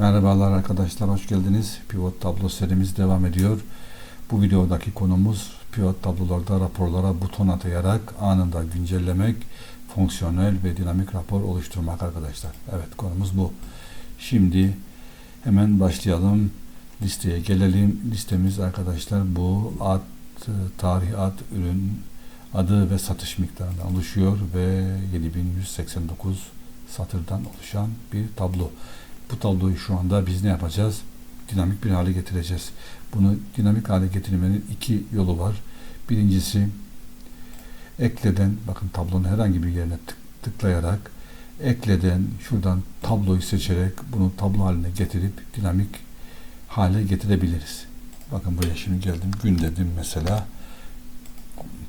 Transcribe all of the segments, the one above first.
Merhabalar arkadaşlar, hoş geldiniz. Pivot tablo serimiz devam ediyor. Bu videodaki konumuz pivot tablolarda raporlara buton atayarak anında güncellemek, fonksiyonel ve dinamik rapor oluşturmak arkadaşlar. Evet konumuz bu. Şimdi hemen başlayalım. Listeye gelelim. Listemiz arkadaşlar bu ad, tarih ad, ürün adı ve satış miktarından oluşuyor ve 7189 satırdan oluşan bir tablo. Bu tabloyu şu anda biz ne yapacağız? Dinamik bir hale getireceğiz. Bunu dinamik hale getirmenin iki yolu var. Birincisi ekleden, bakın tablonun herhangi bir yerine tık, tıklayarak ekleden şuradan tabloyu seçerek bunu tablo haline getirip dinamik hale getirebiliriz. Bakın buraya şimdi geldim. Gün dedim mesela.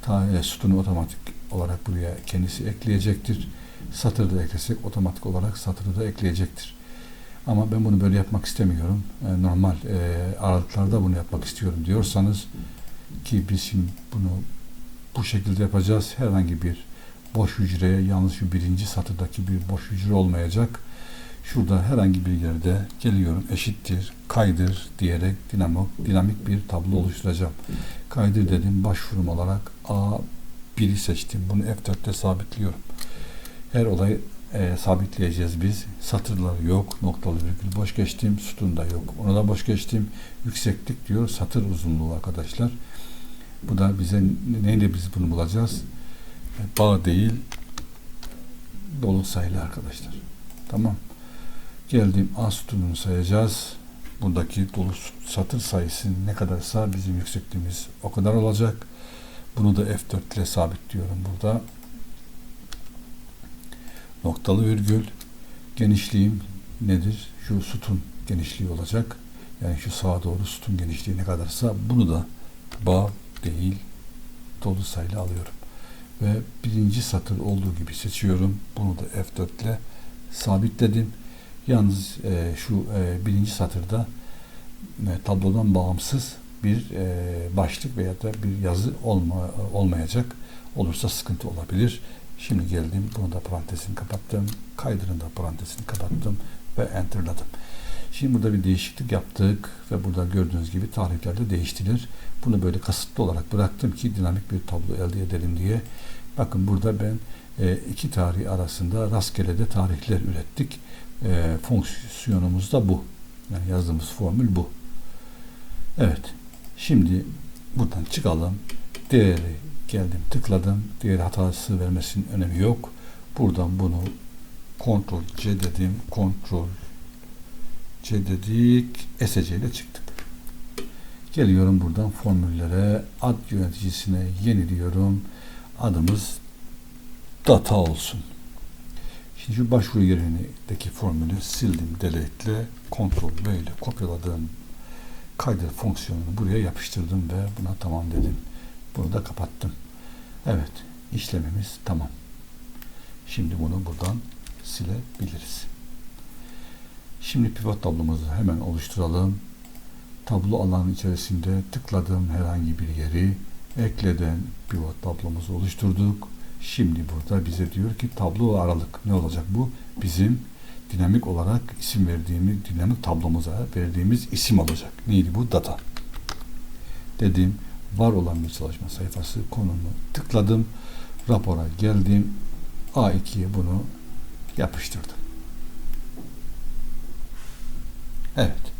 Ta, e, sütunu otomatik olarak buraya kendisi ekleyecektir. Satırı da eklesek otomatik olarak satırı da ekleyecektir. Ama ben bunu böyle yapmak istemiyorum. E, normal e, aralıklarda bunu yapmak istiyorum diyorsanız ki biz şimdi bunu bu şekilde yapacağız. Herhangi bir boş hücreye yalnız şu birinci satırdaki bir boş hücre olmayacak. Şurada herhangi bir yerde geliyorum eşittir, kaydır diyerek dinamik, dinamik bir tablo oluşturacağım. Kaydır dedim başvurum olarak A1'i seçtim. Bunu F4'te sabitliyorum. Her olayı e, sabitleyeceğiz biz. Satırları yok. Noktalı virgül boş geçtim. Sütun da yok. Ona da boş geçtim. Yükseklik diyor. Satır uzunluğu arkadaşlar. Bu da bize neyle biz bunu bulacağız? E, bağ değil dolu sayılı arkadaşlar. Tamam. Geldim A sütununu sayacağız. Buradaki dolu satır sayısı ne kadarsa bizim yüksekliğimiz o kadar olacak. Bunu da F4 ile sabitliyorum burada noktalı virgül genişliğim nedir? Şu sütun genişliği olacak. Yani şu sağa doğru sütun genişliği ne kadarsa bunu da bağ değil dolu sayıyla alıyorum. Ve birinci satır olduğu gibi seçiyorum. Bunu da F4 ile sabitledim. Yalnız e, şu e, birinci satırda e, tablodan bağımsız bir e, başlık veya da bir yazı olma, olmayacak. Olursa sıkıntı olabilir. Şimdi geldim. Bunu da parantezini kapattım. Kaydırın da parantezini kapattım ve enterladım. Şimdi burada bir değişiklik yaptık ve burada gördüğünüz gibi tarihler de değiştirir. Bunu böyle kasıtlı olarak bıraktım ki dinamik bir tablo elde edelim diye. Bakın burada ben e, iki tarih arasında rastgele de tarihler ürettik. E, fonksiyonumuz da bu. Yani yazdığımız formül bu. Evet. Şimdi buradan çıkalım. Değeri geldim tıkladım. Diğer hatası vermesinin önemi yok. Buradan bunu kontrol C dedim. Kontrol C dedik. SC ile çıktık. Geliyorum buradan formüllere. Ad yöneticisine yeniliyorum. Adımız data olsun. Şimdi şu başvuru yerindeki formülü sildim delete ile kontrol böyle kopyaladım. Kaydır fonksiyonunu buraya yapıştırdım ve buna tamam dedim. Bunu da kapattım. Evet, işlemimiz tamam. Şimdi bunu buradan silebiliriz. Şimdi pivot tablomuzu hemen oluşturalım. Tablo alanı içerisinde tıkladığım herhangi bir yeri ekleden pivot tablomuzu oluşturduk. Şimdi burada bize diyor ki tablo aralık ne olacak bu? Bizim dinamik olarak isim verdiğimiz dinamik tablomuza verdiğimiz isim olacak. Neydi bu? Data. Dedim var olan bir çalışma sayfası konumunu tıkladım. Rapora geldim. A2'ye bunu yapıştırdım. Evet.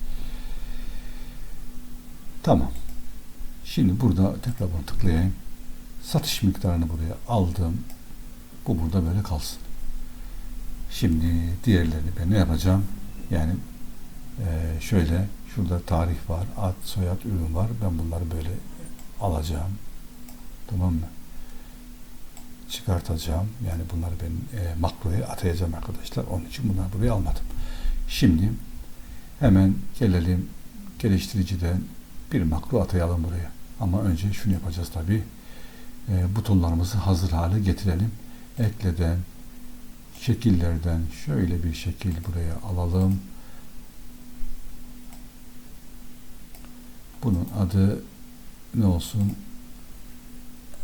Tamam. Şimdi burada tekrar bunu tıklayayım. Satış miktarını buraya aldım. Bu burada böyle kalsın. Şimdi diğerlerini ben ne yapacağım? Yani e, şöyle şurada tarih var, ad, soyad, ürün var. Ben bunları böyle alacağım. Tamam mı? Çıkartacağım. Yani bunları ben e, makroya atayacağım arkadaşlar. Onun için bunları buraya almadım. Şimdi hemen gelelim geliştiriciden bir makro atayalım buraya. Ama önce şunu yapacağız tabi. E, butonlarımızı hazır hale getirelim. Ekleden şekillerden şöyle bir şekil buraya alalım. Bunun adı ne olsun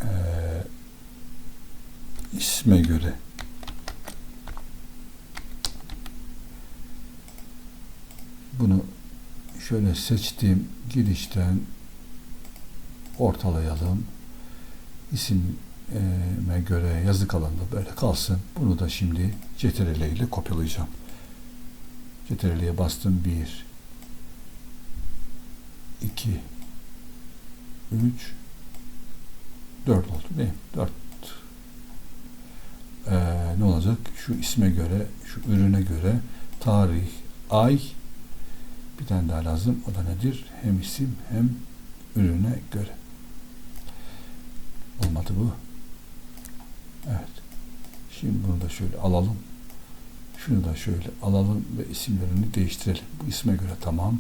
ee, isme göre Bunu şöyle seçtiğim girişten ortalayalım. İsime göre yazı kalanında böyle kalsın. Bunu da şimdi CTRL ile kopyalayacağım. CTRL'ye bastım. 1 2 3 4 oldu değil mi? 4 ee, ne olacak? Şu isme göre, şu ürüne göre tarih, ay bir tane daha lazım. O da nedir? Hem isim hem ürüne göre. Olmadı bu. Evet. Şimdi bunu da şöyle alalım. Şunu da şöyle alalım ve isimlerini değiştirelim. Bu isme göre tamam.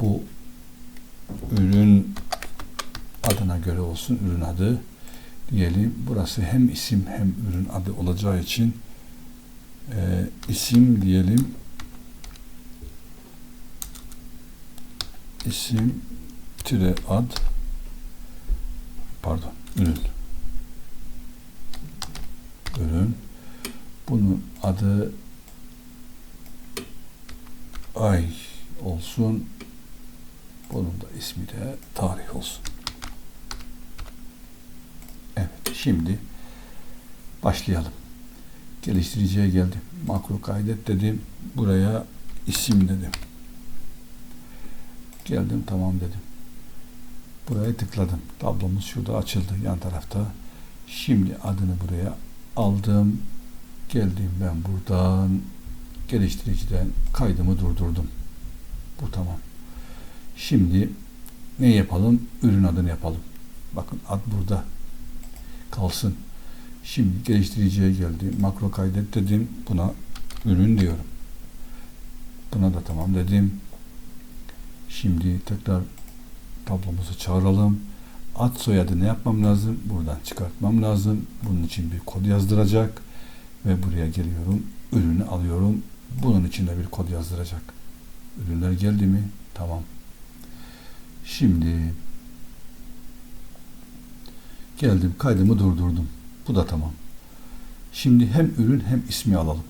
Bu ürün adına göre olsun. Ürün adı diyelim. Burası hem isim hem ürün adı olacağı için e, isim diyelim. İsim tire ad pardon ürün ürün bunun adı ay olsun bunun da ismi de tarih olsun. Evet şimdi başlayalım. Geliştiriciye geldim. Makro kaydet dedim. Buraya isim dedim. Geldim tamam dedim. Buraya tıkladım. Tablomuz şurada açıldı yan tarafta. Şimdi adını buraya aldım. Geldim ben buradan geliştiriciden kaydımı durdurdum. Bu tamam. Şimdi ne yapalım? Ürün adını yapalım. Bakın ad burada kalsın. Şimdi geliştiriciye geldi. Makro kaydet dedim. Buna ürün diyorum. Buna da tamam dedim. Şimdi tekrar tablomuzu çağıralım. Ad soyadı ne yapmam lazım? Buradan çıkartmam lazım. Bunun için bir kod yazdıracak. Ve buraya geliyorum. Ürünü alıyorum. Bunun için de bir kod yazdıracak. Ürünler geldi mi? Tamam. Şimdi geldim kaydımı durdurdum. Bu da tamam. Şimdi hem ürün hem ismi alalım.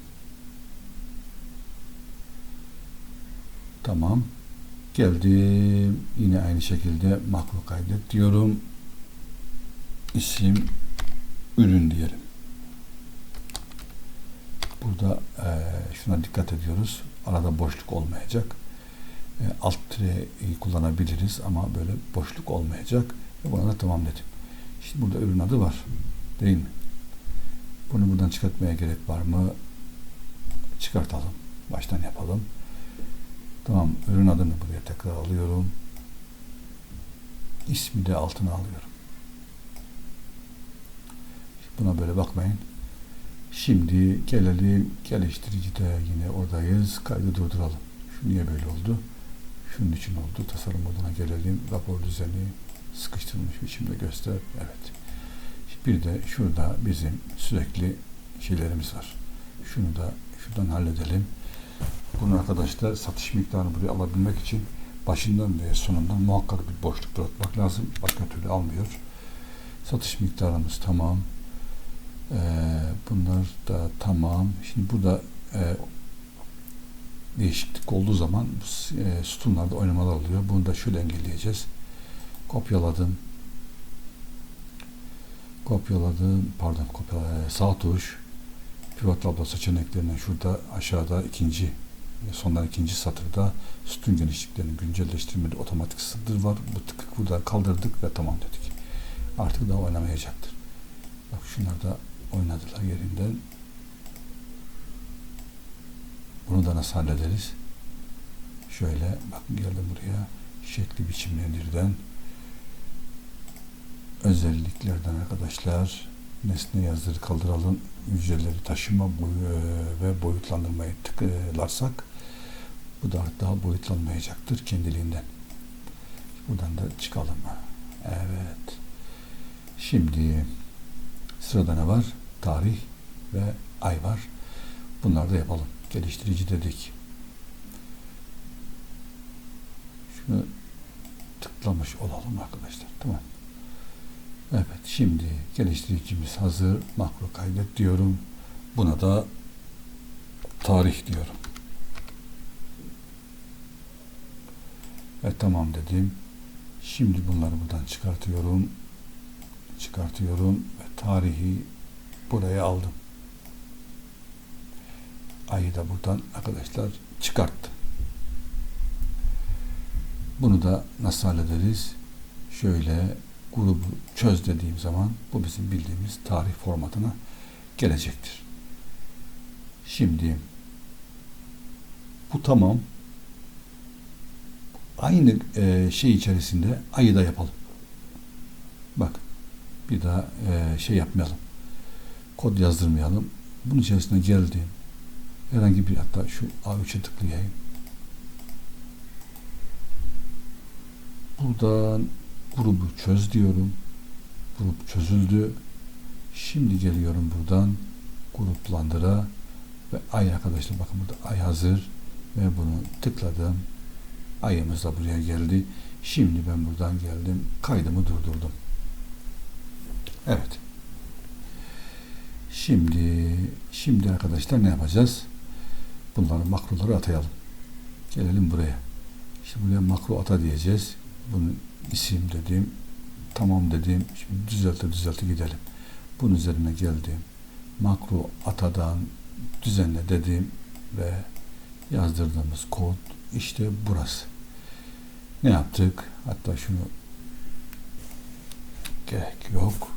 Tamam. Geldim. Yine aynı şekilde makro kaydet diyorum. İsim ürün diyelim. Burada e, şuna dikkat ediyoruz. Arada boşluk olmayacak. E, alt tire kullanabiliriz ama böyle boşluk olmayacak. Ve buna da tamam dedim. Şimdi burada ürün adı var. Değil mi? Bunu buradan çıkartmaya gerek var mı? Çıkartalım. Baştan yapalım. Tamam. Ürün adını buraya tekrar alıyorum. İsmi de altına alıyorum. Buna böyle bakmayın. Şimdi gelelim geliştiricide yine oradayız. Kaydı durduralım. Şu niye böyle oldu? Şunun için oldu. Tasarım moduna gelelim. Rapor düzeni sıkıştırılmış biçimde göster. Evet. Bir de şurada bizim sürekli şeylerimiz var. Şunu da şuradan halledelim. Bunu arkadaşlar satış miktarını buraya alabilmek için başından ve sonundan muhakkak bir boşluk bırakmak lazım. Başka türlü almıyor. Satış miktarımız tamam. Ee, bunlar da tamam. Şimdi burada e, değişiklik olduğu zaman e, sütunlarda oynamalar oluyor. Bunu da şöyle engelleyeceğiz. Kopyaladım. Kopyaladım. Pardon kopyaladım. Sağ tuş. Pivot tablo seçeneklerinden şurada aşağıda ikinci sondan ikinci satırda sütun genişliklerini güncelleştirmede otomatik sınır var. Bu tıkık buradan kaldırdık ve tamam dedik. Artık daha oynamayacaktır. Bak şunlar da oynadılar yerinden. Bunu da nasıl hallederiz? Şöyle bakın geldim buraya. Şekli biçimlendirden özelliklerden arkadaşlar nesne yazıları kaldıralım. Hücreleri taşıma boyu ve boyutlandırmayı tıklarsak bu da daha boyutlanmayacaktır kendiliğinden. Buradan da çıkalım. Evet. Şimdi sırada ne var? Tarih ve ay var. Bunları da yapalım. Geliştirici dedik. Şunu tıklamış olalım arkadaşlar. Tamam. Evet şimdi geliştiricimiz hazır. Makro kaydet diyorum. Buna da tarih diyorum. Ve tamam dedim. Şimdi bunları buradan çıkartıyorum. Çıkartıyorum ve tarihi buraya aldım. Ayı da buradan arkadaşlar çıkarttı. Bunu da nasıl hallederiz? Şöyle grubu çöz dediğim zaman bu bizim bildiğimiz tarih formatına gelecektir. Şimdi bu tamam. Aynı e, şey içerisinde ayı da yapalım. Bak bir daha e, şey yapmayalım. Kod yazdırmayalım. Bunun içerisine geldim. Herhangi bir hatta şu A3'e tıklayayım. Buradan grubu çöz diyorum. Grup çözüldü. Şimdi geliyorum buradan gruplandıra ve ay arkadaşlar bakın burada ay hazır ve bunu tıkladım. Ayımız da buraya geldi. Şimdi ben buradan geldim. Kaydımı durdurdum. Evet. Şimdi şimdi arkadaşlar ne yapacağız? Bunları makroları atayalım. Gelelim buraya. İşte buraya makro ata diyeceğiz. Bunun isim dedim. Tamam dedim. Şimdi düzelte düzelte gidelim. Bunun üzerine geldim. Makro atadan düzenle dedim ve yazdırdığımız kod işte burası. Ne yaptık? Hatta şunu gerek yok.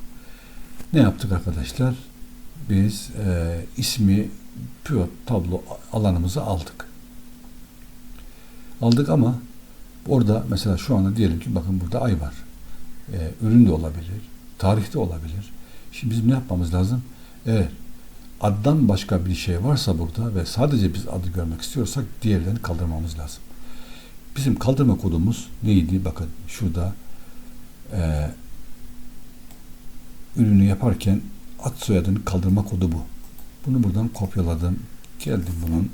Ne yaptık arkadaşlar? Biz e, ismi pivot tablo alanımızı aldık. Aldık ama orada mesela şu anda diyelim ki bakın burada ay var. E, ürün de olabilir. Tarihte olabilir. Şimdi bizim ne yapmamız lazım? Eğer addan başka bir şey varsa burada ve sadece biz adı görmek istiyorsak diğerlerini kaldırmamız lazım. Bizim kaldırma kodumuz neydi? Bakın şurada e, ürünü yaparken ad soyadını kaldırma kodu bu. Bunu buradan kopyaladım. Geldim bunun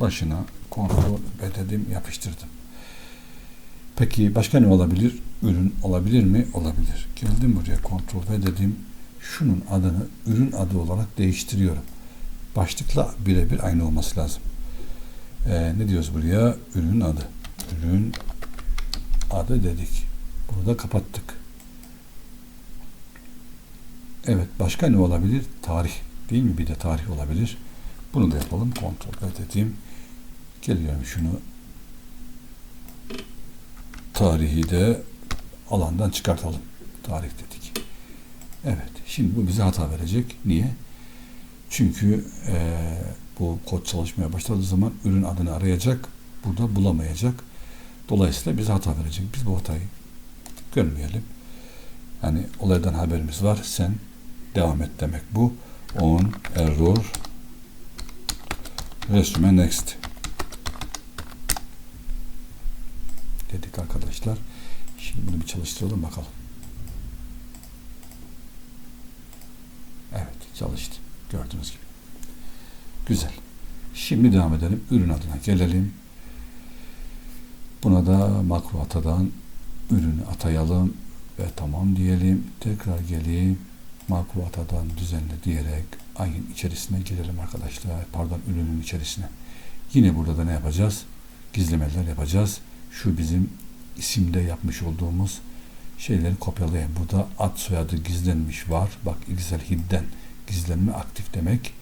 başına kontrol ve dedim yapıştırdım. Peki başka ne olabilir? Ürün olabilir mi? Olabilir. Geldim buraya kontrol ve dedim şunun adını ürün adı olarak değiştiriyorum. Başlıkla birebir aynı olması lazım. Ee, ne diyoruz buraya? Ürün adı. Ürün adı dedik. Burada kapattık. Evet başka ne olabilir? Tarih. Değil mi? Bir de tarih olabilir. Bunu da yapalım. Kontrol ve dedim. Geliyorum şunu tarihi de alandan çıkartalım. Tarih dedik. Evet. Şimdi bu bize hata verecek. Niye? Çünkü e, bu kod çalışmaya başladığı zaman ürün adını arayacak. Burada bulamayacak. Dolayısıyla bize hata verecek. Biz bu hatayı görmeyelim. Yani olaydan haberimiz var. Sen devam et demek bu. On error resume next dedik arkadaşlar. Şimdi bunu bir çalıştıralım bakalım. Evet çalıştı. Gördüğünüz gibi. Güzel. Şimdi devam edelim. Ürün adına gelelim. Buna da makro atadan ürünü atayalım ve tamam diyelim. Tekrar geleyim. Makro atadan düzenle diyerek ayın içerisine girelim arkadaşlar. Pardon ürünün içerisine. Yine burada da ne yapacağız? Gizlemeler yapacağız. Şu bizim isimde yapmış olduğumuz şeyleri kopyalayayım. Burada ad soyadı gizlenmiş var. Bak Excel hidden gizlenme aktif demek.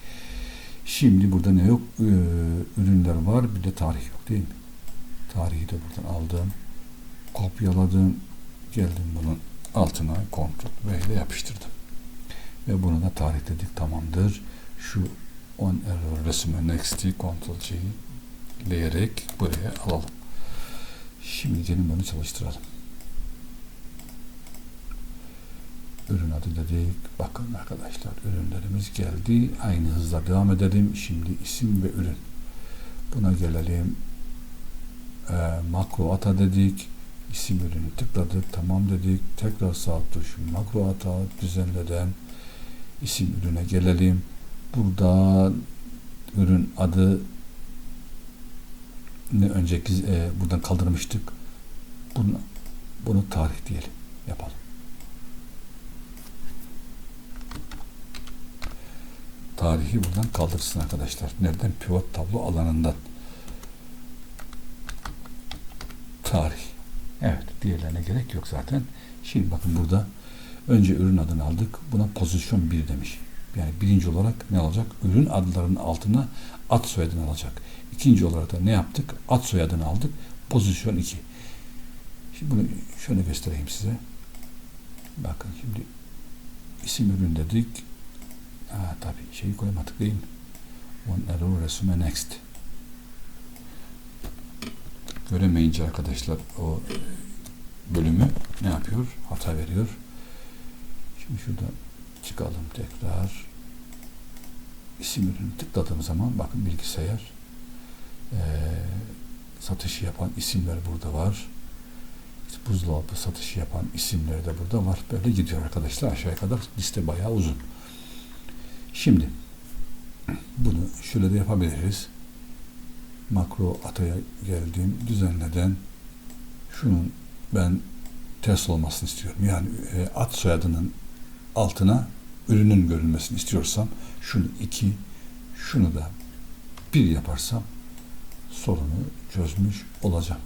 Şimdi burada ne yok? Ee, ürünler var. Bir de tarih yok değil mi? Tarihi de buradan aldım. Kopyaladım. Geldim bunun altına kontrol ve ile yapıştırdım. Ve bunu da tarih dedik tamamdır. Şu on error resume next'i kontrol C'yi leyerek buraya alalım. Şimdi gelin bunu çalıştıralım. Ürün adı dedik. Bakın arkadaşlar ürünlerimiz geldi. Aynı hızla devam edelim. Şimdi isim ve ürün. Buna gelelim. E, makro ata dedik. İsim ürünü tıkladık. Tamam dedik. Tekrar sağ tuş makro ata düzenleden isim ürüne gelelim. Burada ürün adı önceki e, buradan kaldırmıştık. Bunu, bunu tarih diyelim. Yapalım. Tarihi buradan kaldırsın arkadaşlar. Nereden? Pivot tablo alanından. Tarih. Diğerlerine gerek yok zaten. Şimdi bakın burada önce ürün adını aldık. Buna pozisyon 1 demiş. Yani birinci olarak ne olacak? Ürün adlarının altına ad soyadını alacak. İkinci olarak da ne yaptık? Ad soyadını aldık. Pozisyon 2. Şimdi bunu şöyle göstereyim size. Bakın şimdi isim ürün dedik. Ha, tabii şeyi koymadık değil mi? One arrow resume next. Göremeyince arkadaşlar o bölümü ne yapıyor? Hata veriyor. Şimdi şuradan çıkalım tekrar. İsim ürünü tıkladığım zaman bakın bilgisayar eee satışı yapan isimler burada var. İşte buzdolabı satışı yapan isimleri de burada var. Böyle gidiyor arkadaşlar. Aşağıya kadar liste bayağı uzun. Şimdi bunu şöyle de yapabiliriz. Makro ataya geldiğim düzenleden şunun ben ters olmasını istiyorum. Yani e, ad soyadının altına ürünün görünmesini istiyorsam şunu iki, şunu da bir yaparsam sorunu çözmüş olacağım.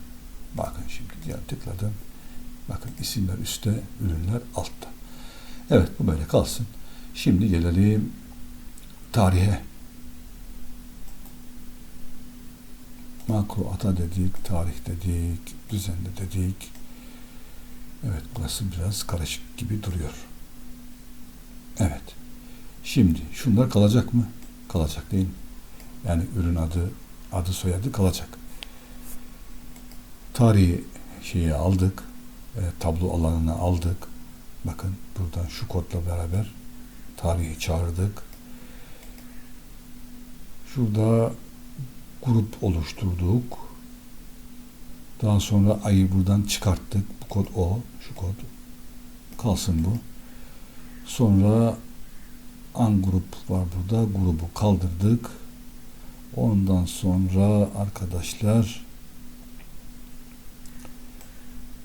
Bakın şimdi diğer tıkladım. Bakın isimler üstte, ürünler altta. Evet bu böyle kalsın. Şimdi gelelim tarihe. Makro ata dedik, tarih dedik, düzenli dedik. Evet burası biraz karışık gibi duruyor. Evet. Şimdi şunlar kalacak mı? Kalacak değil mi? Yani ürün adı, adı soyadı kalacak. Tarihi şeyi aldık. E, tablo alanını aldık. Bakın buradan şu kodla beraber tarihi çağırdık. Şurada grup oluşturduk. Daha sonra ayı buradan çıkarttık. Bu kod o. Şu kod. Kalsın bu. Sonra an grup var burada. Grubu kaldırdık. Ondan sonra arkadaşlar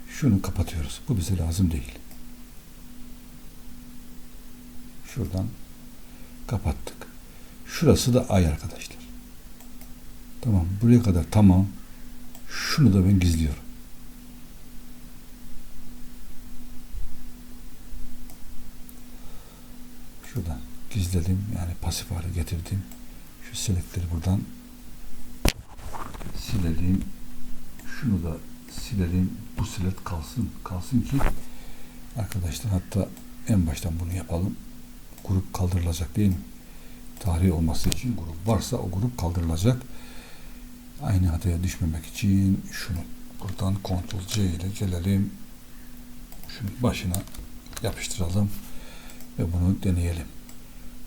şunu kapatıyoruz. Bu bize lazım değil. Şuradan kapattık. Şurası da ay arkadaşlar. Tamam. Buraya kadar tamam. Şunu da ben gizliyorum. Şuradan gizledim. Yani pasif hale getirdim. Şu selectleri buradan silelim. Şunu da silelim. Bu select kalsın. Kalsın ki arkadaşlar hatta en baştan bunu yapalım. Grup kaldırılacak değil mi? Tarih olması için grup varsa o grup kaldırılacak. Aynı hataya düşmemek için şunu buradan Ctrl C ile gelelim. Şunu başına yapıştıralım ve bunu deneyelim.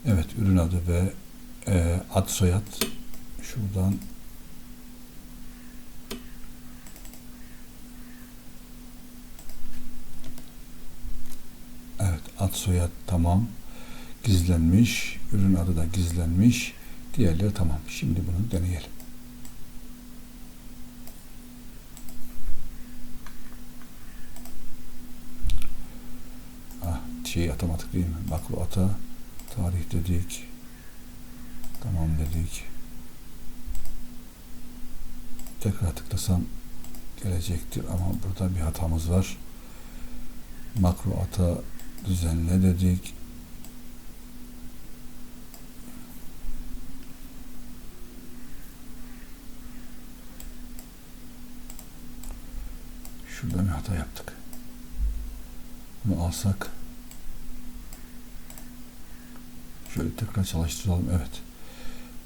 Evet ürün adı ve e, ad soyad şuradan. Evet ad soyad tamam. Gizlenmiş ürün adı da gizlenmiş diğerleri tamam. Şimdi bunu deneyelim şeyi atamadık değil mi? Makro ata tarih dedik tamam dedik. Tekrar tıklasam gelecektir ama burada bir hatamız var. Makro ata düzenle dedik. Şurada bir hata yaptık. Bunu alsak Şöyle tekrar çalıştıralım. Evet.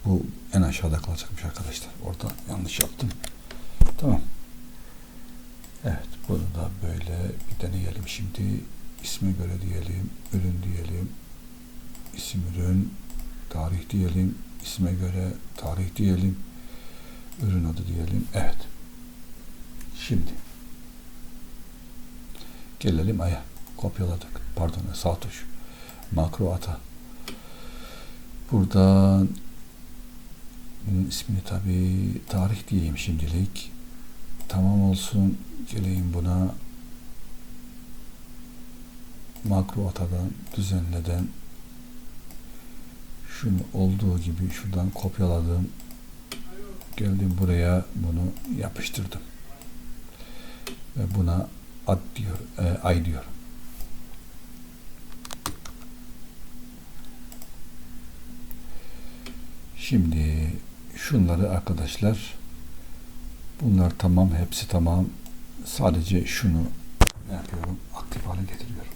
Bu en aşağıda kalacakmış arkadaşlar. Orada yanlış yaptım. Tamam. Evet. Bunu da böyle bir deneyelim. Şimdi isme göre diyelim. Ürün diyelim. İsim ürün. Tarih diyelim. isme göre tarih diyelim. Ürün adı diyelim. Evet. Şimdi gelelim aya. Kopyaladık. Pardon sağ tuş. Makro ata. Buradan bunun ismini tabi tarih diyeyim şimdilik. Tamam olsun. Geleyim buna makro atadan düzenleden şunu olduğu gibi şuradan kopyaladım. Geldim buraya bunu yapıştırdım. Ve buna ad diyor, e, ay diyor. Şimdi şunları arkadaşlar bunlar tamam hepsi tamam sadece şunu yapıyorum aktif hale getiriyorum.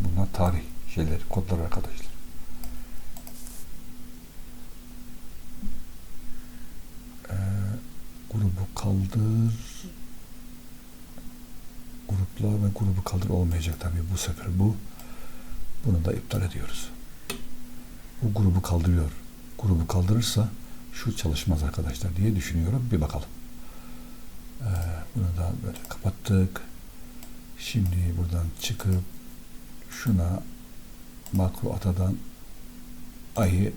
Bunlar tarih şeyler kodlar arkadaşlar. Ee, grubu kaldır gruplar ve grubu kaldır olmayacak tabii bu sefer bu. Bunu da iptal ediyoruz. Bu grubu kaldırıyor. Grubu kaldırırsa şu çalışmaz arkadaşlar diye düşünüyorum. Bir bakalım. Ee, bunu da böyle kapattık. Şimdi buradan çıkıp şuna makro atadan ayı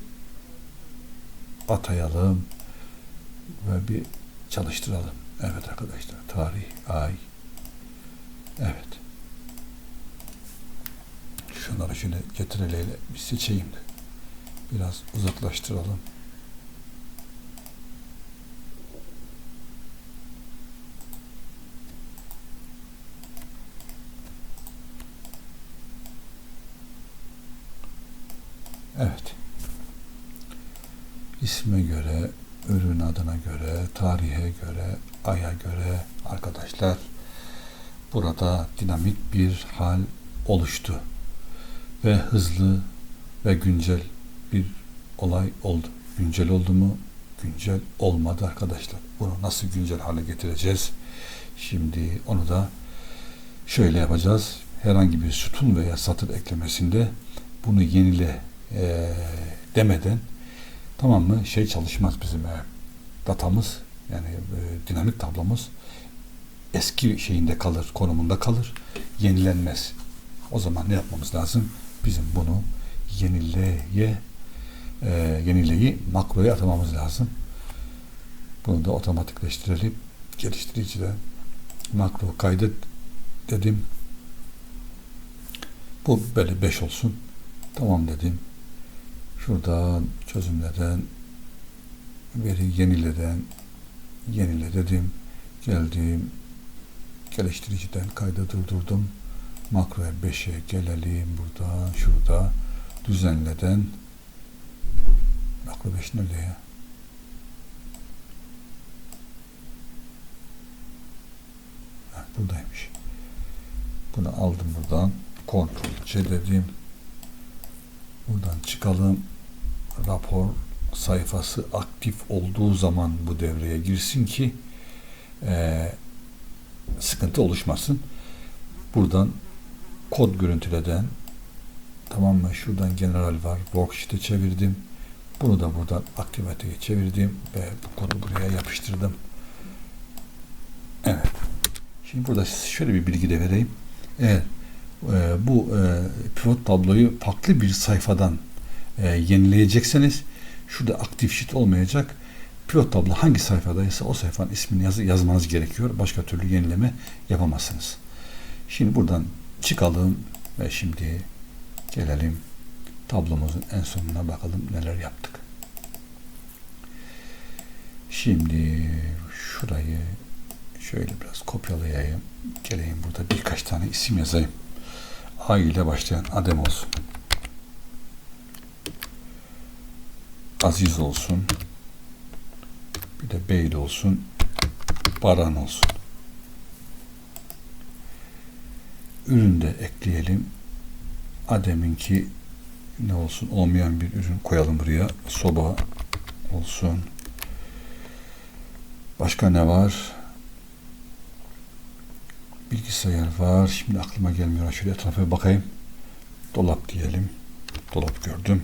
atayalım ve bir çalıştıralım. Evet arkadaşlar tarih ay evet şunları şöyle getireyle bir seçeyim de biraz uzaklaştıralım. Evet. İsme göre, ürün adına göre, tarihe göre, aya göre arkadaşlar burada dinamik bir hal oluştu. Ve hızlı ve güncel bir olay oldu. Güncel oldu mu? Güncel olmadı arkadaşlar. Bunu nasıl güncel hale getireceğiz? Şimdi onu da şöyle yapacağız. Herhangi bir sütun veya satır eklemesinde bunu yenile e, demeden tamam mı şey çalışmaz bizim e, datamız yani e, dinamik tablomuz eski şeyinde kalır, konumunda kalır, yenilenmez. O zaman ne yapmamız lazım? Bizim bunu yenileye e, yenileyi makroya atamamız lazım. Bunu da otomatikleştirelim. Geliştiriciden makro kaydet dedim. Bu böyle 5 olsun. Tamam dedim. Şuradan çözümlerden veri yenileden yenile dedim. Geldim. Geliştiriciden kayda durdurdum. Makroya 5'e gelelim. Burada, şurada düzenleden makro 5 nerede ya? Ha, buradaymış. Bunu aldım buradan. Ctrl C dedim. Buradan çıkalım. Rapor sayfası aktif olduğu zaman bu devreye girsin ki e, sıkıntı oluşmasın. Buradan kod görüntüleden tamam mı? Şuradan general var. Worksheet'e çevirdim. Bunu da buradan aktiviteye çevirdim ve bu kodu buraya yapıştırdım. Evet. Şimdi burada şöyle bir bilgi de vereyim. Eğer e, bu e, pivot tabloyu farklı bir sayfadan e, yenileyecekseniz şurada aktif sheet olmayacak. Pivot tablo hangi sayfadaysa o sayfanın ismini yaz, yazmanız gerekiyor. Başka türlü yenileme yapamazsınız. Şimdi buradan çıkalım ve şimdi gelelim tablomuzun en sonuna bakalım neler yaptık. Şimdi şurayı şöyle biraz kopyalayayım. Geleyim burada birkaç tane isim yazayım. A ile başlayan Adem olsun. Aziz olsun. Bir de Beyli olsun. Baran olsun. Ürün de ekleyelim. Adem'inki ne olsun? Olmayan bir ürün koyalım buraya. Soba olsun. Başka ne var? Bilgisayar var. Şimdi aklıma gelmiyor. Şöyle etrafa bakayım. Dolap diyelim. Dolap gördüm.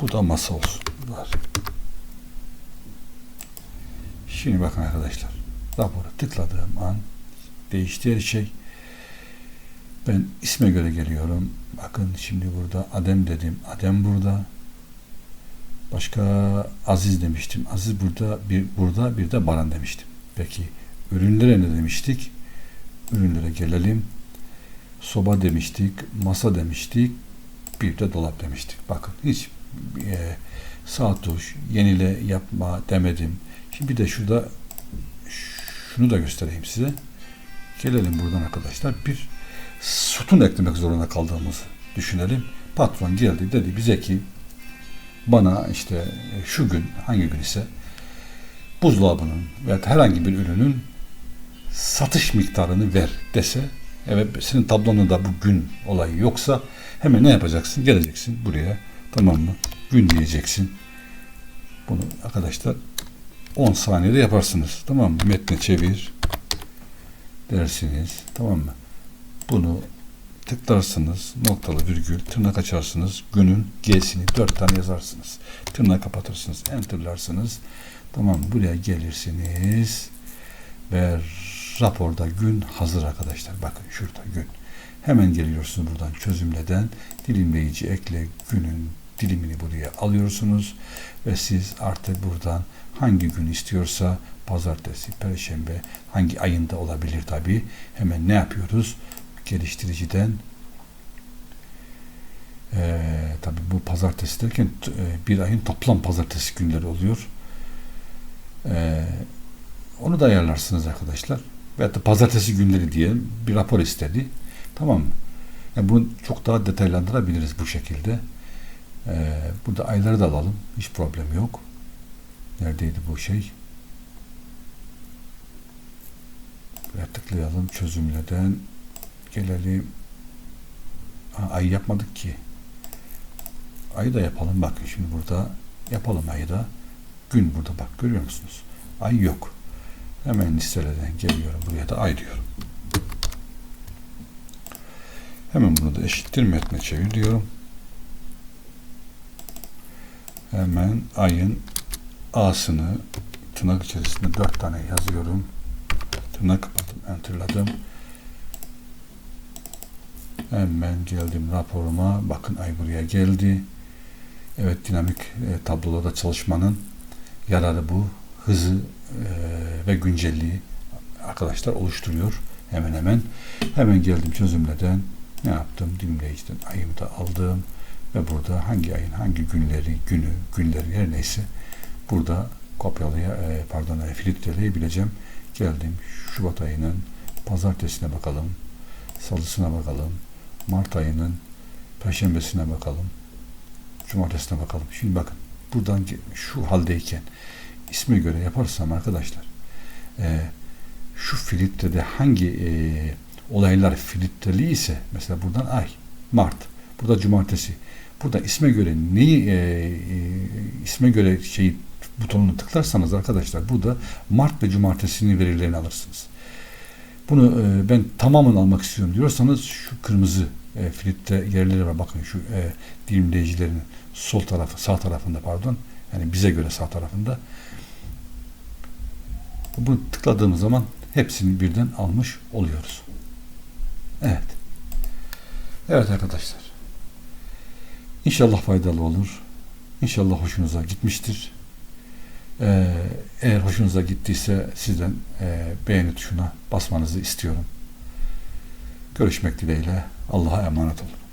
Bu da masa olsun. Var. Şimdi bakın arkadaşlar. Rapora tıkladığım an değişti her şey. Ben isme göre geliyorum. Bakın şimdi burada Adem dedim. Adem burada. Başka Aziz demiştim. Aziz burada bir burada bir de Baran demiştim. Peki ürünlere ne demiştik? Ürünlere gelelim. Soba demiştik, masa demiştik, bir de dolap demiştik. Bakın hiç e, sağ tuş, yenile yapma demedim. Şimdi bir de şurada şunu da göstereyim size. Gelelim buradan arkadaşlar. Bir sütun eklemek zorunda kaldığımızı düşünelim. Patron geldi dedi bize ki bana işte şu gün hangi gün ise buzdolabının veya herhangi bir ürünün satış miktarını ver dese evet senin tablonda da bu gün olayı yoksa hemen ne yapacaksın? Geleceksin buraya tamam mı? Gün diyeceksin. Bunu arkadaşlar 10 saniyede yaparsınız. Tamam mı? Metne çevir dersiniz. Tamam mı? Bunu tıklarsınız. Noktalı virgül tırnak açarsınız. Günün G'sini 4 tane yazarsınız. Tırnak kapatırsınız. Enter'larsınız. Tamam mı? Buraya gelirsiniz. Ve raporda gün hazır arkadaşlar. Bakın şurada gün. Hemen geliyorsunuz buradan çözümleden dilimleyici ekle günün dilimini buraya alıyorsunuz ve siz artık buradan hangi gün istiyorsa pazartesi, perşembe hangi ayında olabilir tabi hemen ne yapıyoruz? Geliştiriciden ee, tabi bu pazartesi derken e, bir ayın toplam pazartesi günleri oluyor. Ee, onu da ayarlarsınız arkadaşlar. Veyahut da pazartesi günleri diye bir rapor istedi. Tamam mı? Yani bunu çok daha detaylandırabiliriz bu şekilde. Ee, burada ayları da alalım. Hiç problem yok. Neredeydi bu şey? Buraya tıklayalım. Çözümleden gelelim. Ha, ay yapmadık ki. Ayı da yapalım. Bakın şimdi burada yapalım ayı da. Gün burada bak görüyor musunuz? Ay yok. Hemen listelerden geliyorum. Buraya da ay diyorum. Hemen bunu da eşittir metne çevir diyorum. Hemen ayın A'sını tırnak içerisinde dört tane yazıyorum. Tırnak kapattım, enterladım. Hemen geldim raporuma. Bakın ay buraya geldi. Evet dinamik e, tablolarda çalışmanın yararı bu. Hızı e, ve güncelliği arkadaşlar oluşturuyor. Hemen hemen. Hemen geldim çözümleden. Ne yaptım? Dilimleyiciden ayımı da aldım. Ve burada hangi ayın hangi günleri, günü, günleri her neyse burada kopyalaya, e, pardon e, filtreleyebileceğim. Geldim Şubat ayının pazartesine bakalım. Salısına bakalım. Mart ayının perşembesine bakalım. Cumartesine bakalım. Şimdi bakın buradan şu haldeyken isme göre yaparsam arkadaşlar e, şu filtrede hangi e, olaylar filtreli ise mesela buradan ay, Mart, burada cumartesi. Burada isme göre neyi e, e, isme göre şeyi butonunu tıklarsanız arkadaşlar burada Mart ve cumartesinin verilerini alırsınız. Bunu e, ben tamamen almak istiyorum diyorsanız şu kırmızı e, filtre yerleri var. Bakın şu e, dilimleyicilerin sol tarafı, sağ tarafında pardon. Yani bize göre sağ tarafında. Bunu tıkladığımız zaman hepsini birden almış oluyoruz. Evet. Evet arkadaşlar. İnşallah faydalı olur. İnşallah hoşunuza gitmiştir. Ee, eğer hoşunuza gittiyse sizden e, beğeni tuşuna basmanızı istiyorum. Görüşmek dileğiyle. Allah'a emanet olun.